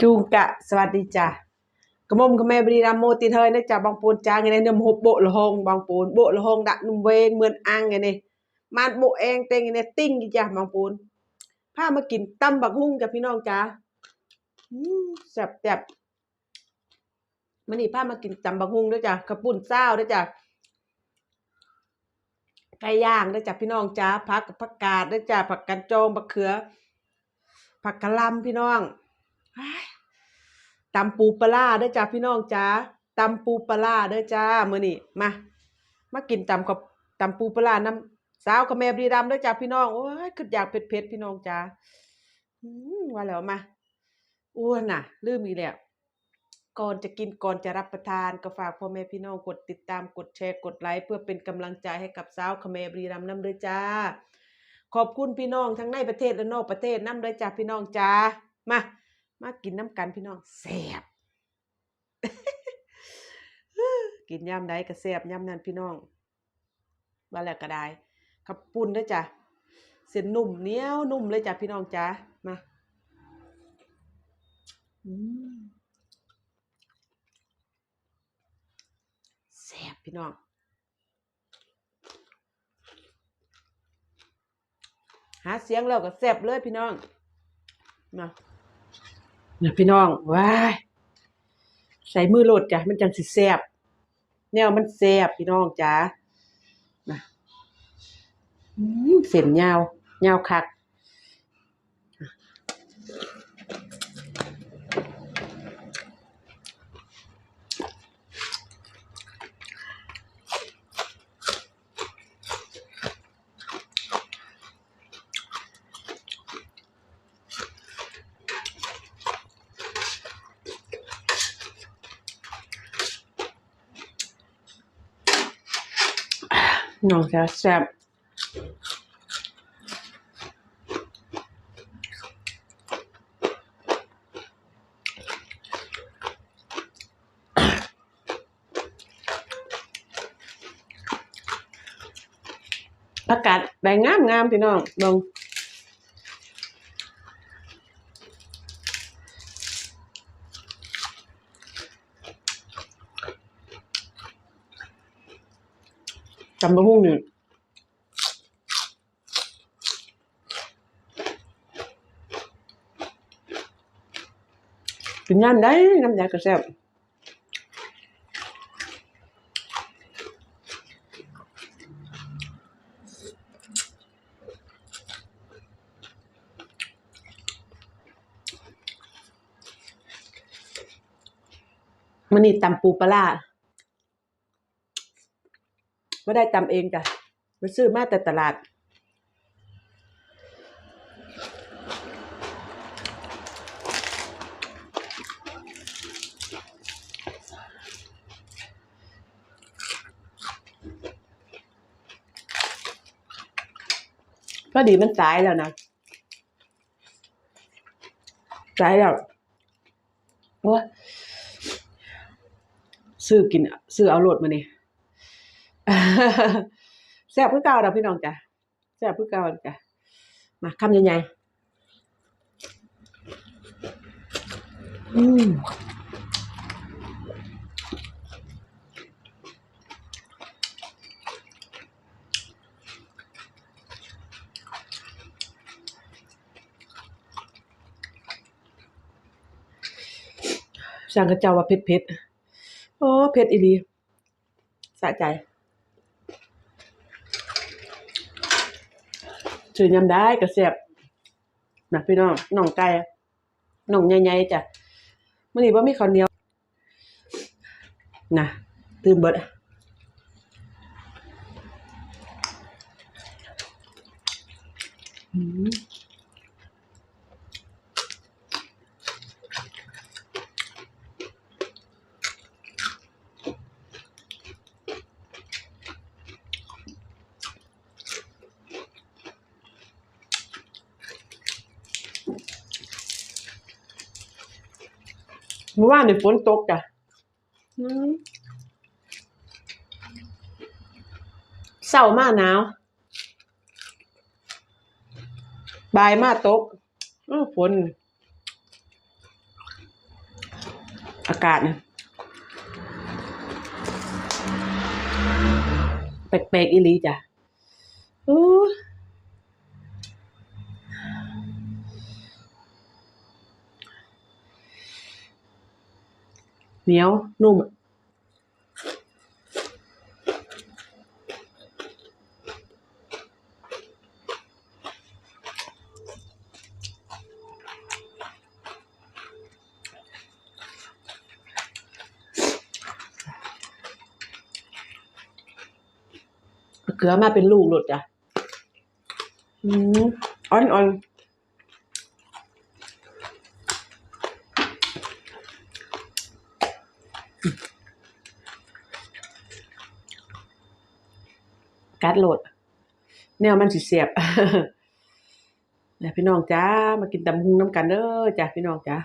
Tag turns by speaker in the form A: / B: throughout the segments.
A: จูงกะสวัสดีจ้ะกระมมกระแม่บรีรามโมติเธอนะจ้ะบางปูนจ้าไงเนี่ยนมหบโบละหงบางปูนโบละหงดะนุ่มเวงเหมือนอังไงเนี่ยมานโบเองเต็งไงเนี่ยติ้งจ้ะบางปูนพามากินตำบักหุ่งจ้ะพี่น้องจ้าอืมแซ่บแซ่บมันนี่พามากินตำบักหุ่งด้วยจ้ะกระปุ่นเศร้าด้วยจ้ะไก่ย่างด้วยจ้ะพี่น้องจ้าผักกับผักกาดด้วยจ้ะผักกันจองผักเขือ ผักกะล่ำพี่น้อง ตำปูปลาร้าเด้อจ้าพี่น้องจ้าตำปูปลาร้าเด้อจ้ามื้อนี้มามากินตำกับตำปูปลาน้ำสาวกับแม่บรีรัมย์เด้อจ้าพี่น้องโอ้ยคืออยากเผ็ดๆพี่น้องจ้าว่าแล้วมาอ้วนน่ะ ลืมอีกแล้วก่อนจะกินก่อนจะรับประทานก็ฝากพ่อแม่พี่น้องกดติดตามกดแชร์กดไลค์เพื่อเป็นกำลังใจให้กับสาวคแมบรีรัมน้ำเด้อจ้า ขอบคุณพี่น้องทั้งในประเทศและนอกประเทศน้ำเลยจ้าพี่น้องจ้ามา มากินน้ำกันพี่น้องแซ่บกินยำใดก็แซ่บยำนั้นพี่น้องว่าแล้วก็ได้ขับปุ่นด้วยจ้ะเส้นนุ่มเนี้ยวนุ่มเลยจ้ะพี่น้องจ้ามาแซ่บพี่น้องหาเสียงแล้วก็แซ่บเลยพี่น้องมา นี่ยพี่น้องว้ายใส่มือโหลดจ้ะมันจังสิแซบแนวมันแซบพี่น้องจ้ามาอืมเส้นยาวยาวคัก น้องจ้าแซ่บอากาศแบงงามงามๆพี่น้องลง จำบะหุ่งนี่กินน้ำได้น้ำยากระแซบมันนี่ตำปูปลาร้า ไม่ได้ตำเองจ้ะไปซื้อมาแต่ตลาด ก็ดีมันสายแล้วนะสายแล้วว่าซื้อกินซื้อเอาโหลดมานี่ แซ่บพื่อเก่าดอกพี่น้องจ้ะแซ่บพื่อเก่าจ้ะมาคำใหญ่ๆอืมสั่งกระเจ้าว่าเผ็ดเผ็ดโอ้เผ็ดอีลีสะใจ ซื้อยำได้ก็แซ่บนะพี่น้องน่องไก่น่องใหญ่ๆจ้ะมื่อนี้บ่มีข้าวเหนียวนะตื่นเบิดอืม เมื่อวานนี่ฝนตกจ้ะอืมเช้ามาหนาวบ่ายมาตกเออฝนอากาศนะแปลกๆอีหลีจ้ะโอ้ย เหนียวนุ่มเกลือมาเป็นลูกหลุดจ้ะ อืมอ่อนอ่ กัดโหลด แนวมันสิเสียบเนี่ยพี่น้องจ้ามากินตำหุงน้ำกันเด้อจ้ะพี่น้องจ้า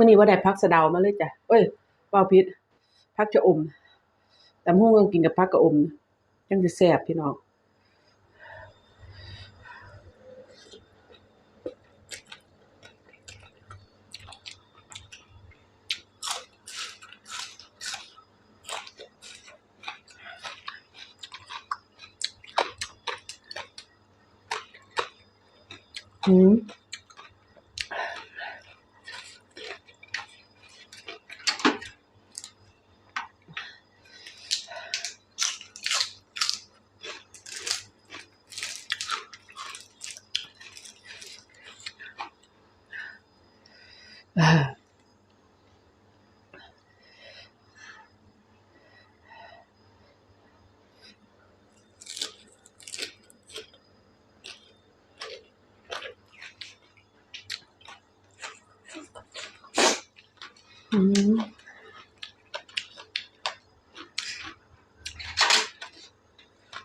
A: มื่อนี้ว่าได้พักสะเดามาเลยจ้ะเอ้ยเว่าพิษพักจะอมแต่ห้องกินกับพักกระอมจังจะแซ่บพี่น้องอืมอ่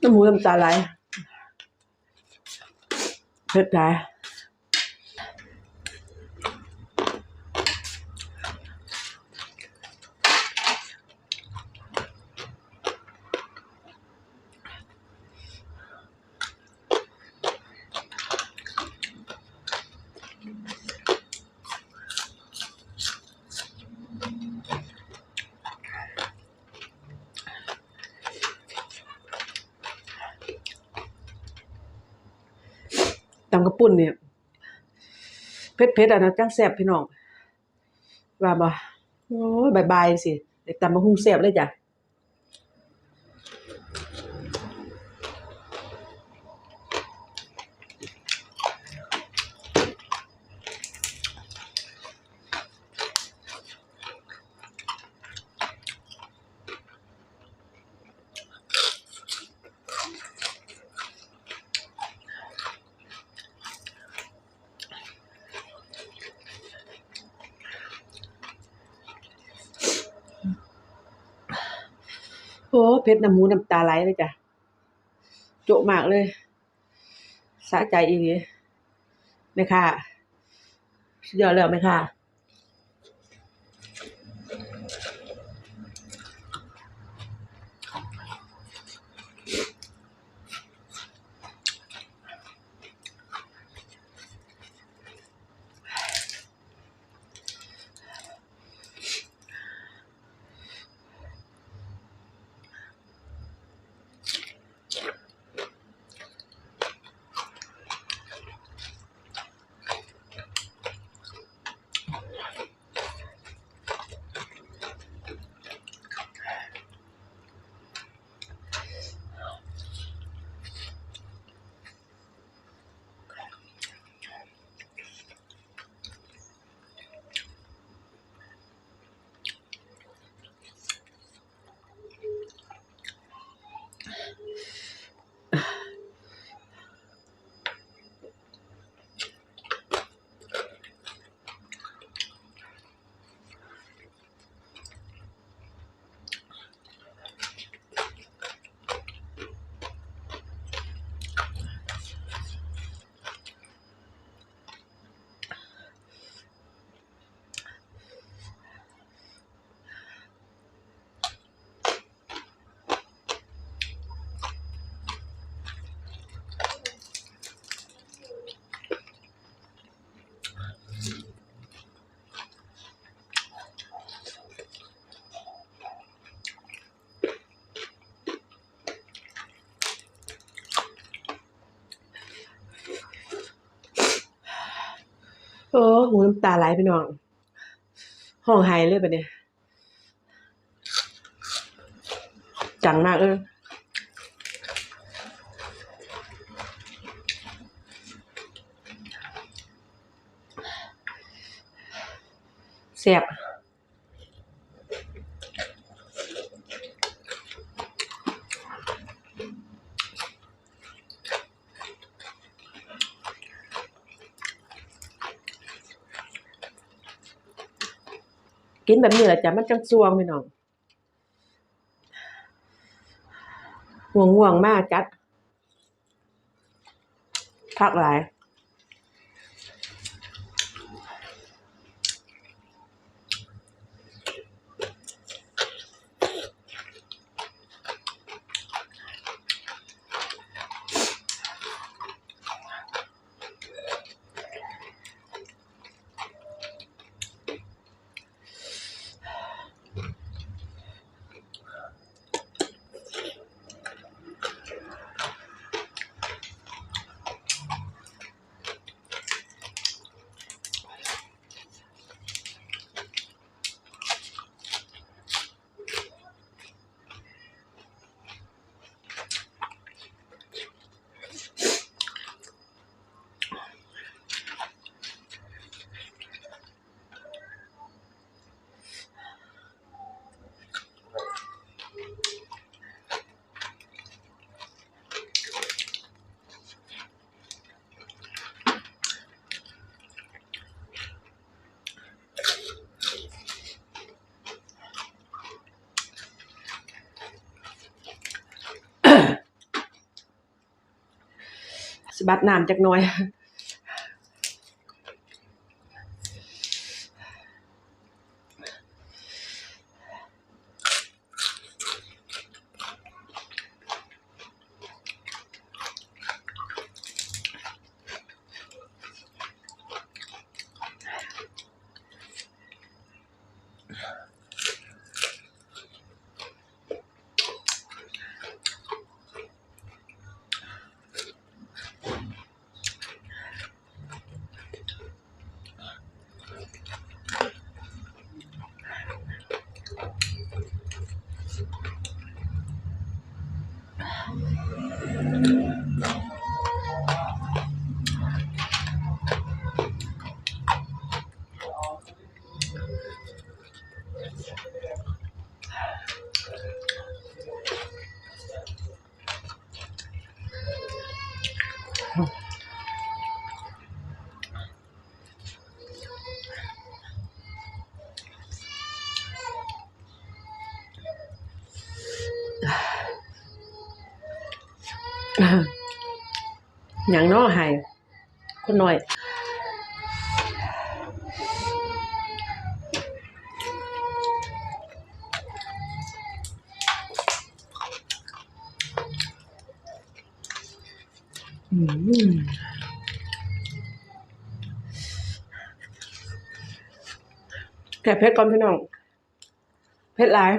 A: น้ำหมูน้ำตาไหลเผ็ดได้ตำกระปุ่นเนี่ยเผ็ดๆอะนะจังแซ่บพี่น้องว่าบ่โอ้ยบายๆสิแตำมะฮุ่งแซ่บเลยจ้ะโอ้เพชรน้ำหมูน้ำตาไหลเลยจ้ะ โจมากเลยสะใจอีกเลยแม่ค่ะสุดยอดแล้วแม่ค่ะ อ้หูน้ำตาไหลไปน้อง ห้องไห้เลยปะเนี่ยจังมากเออแซ่บ กินแบบนี้แหละจ้ะมันจังซวงพี่น้องห่วงห่วงมากจัดพักหลาย ส บัดน้ำจักหน่อย หยังน้อไห้คนหน้อยอืมแก่เพชรก่อนพี่น้อง เพชรลาย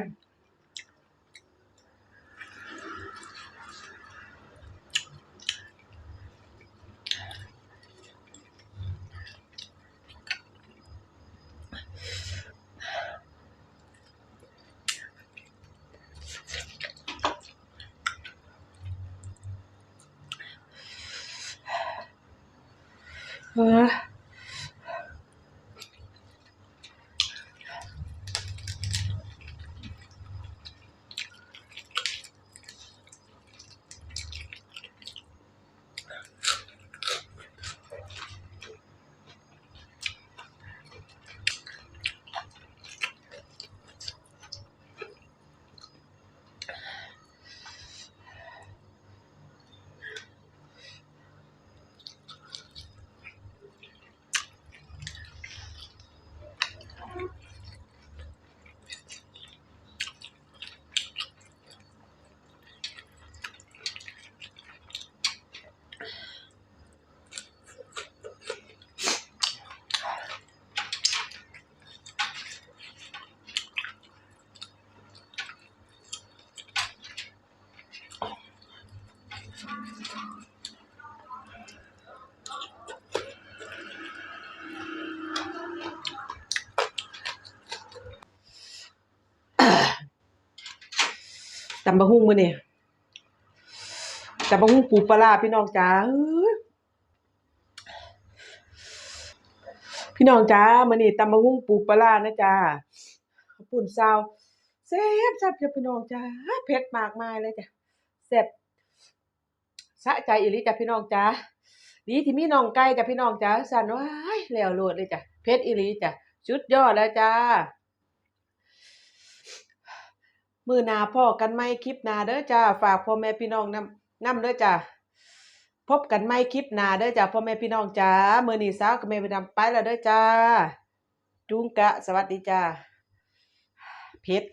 A: ำบักหุ่งมื้อนี้ตำบักหุ่งปูปลาพี่น้องจ๋าพี่น้องจ๋ามื้อนี้ตำบักหุ่งปูปลานะจ้าวปุ้นซาวแซ่บแซ่บเด้อพี่น้องจ๋าเผ็ดมากมายเลยจ้ะแซ่บสะใจอีหลีจ้ะพี่น้องจ๋าดีที่มีน้องไก่จ้ะพี่น้องจ๋าสั่นว้ายแล้วโลดเลยจ้ะเผ็ดอีหลีจ้ะสุดยอดแล้วจ้า มือหนาพ่อกันไหม่คลิปหนาเด้อจ้าฝากพ่อแม่พี่น้องนำนำเด้อจ้าพบกันไหม่คลิปหนาเด้อจ้าพ่อแม่พี่น้องจ้ามือนีสาวกับแม่ไปนำไปแล้วเด้อจ้าจุงกะ สวัสดีจ้าเพชร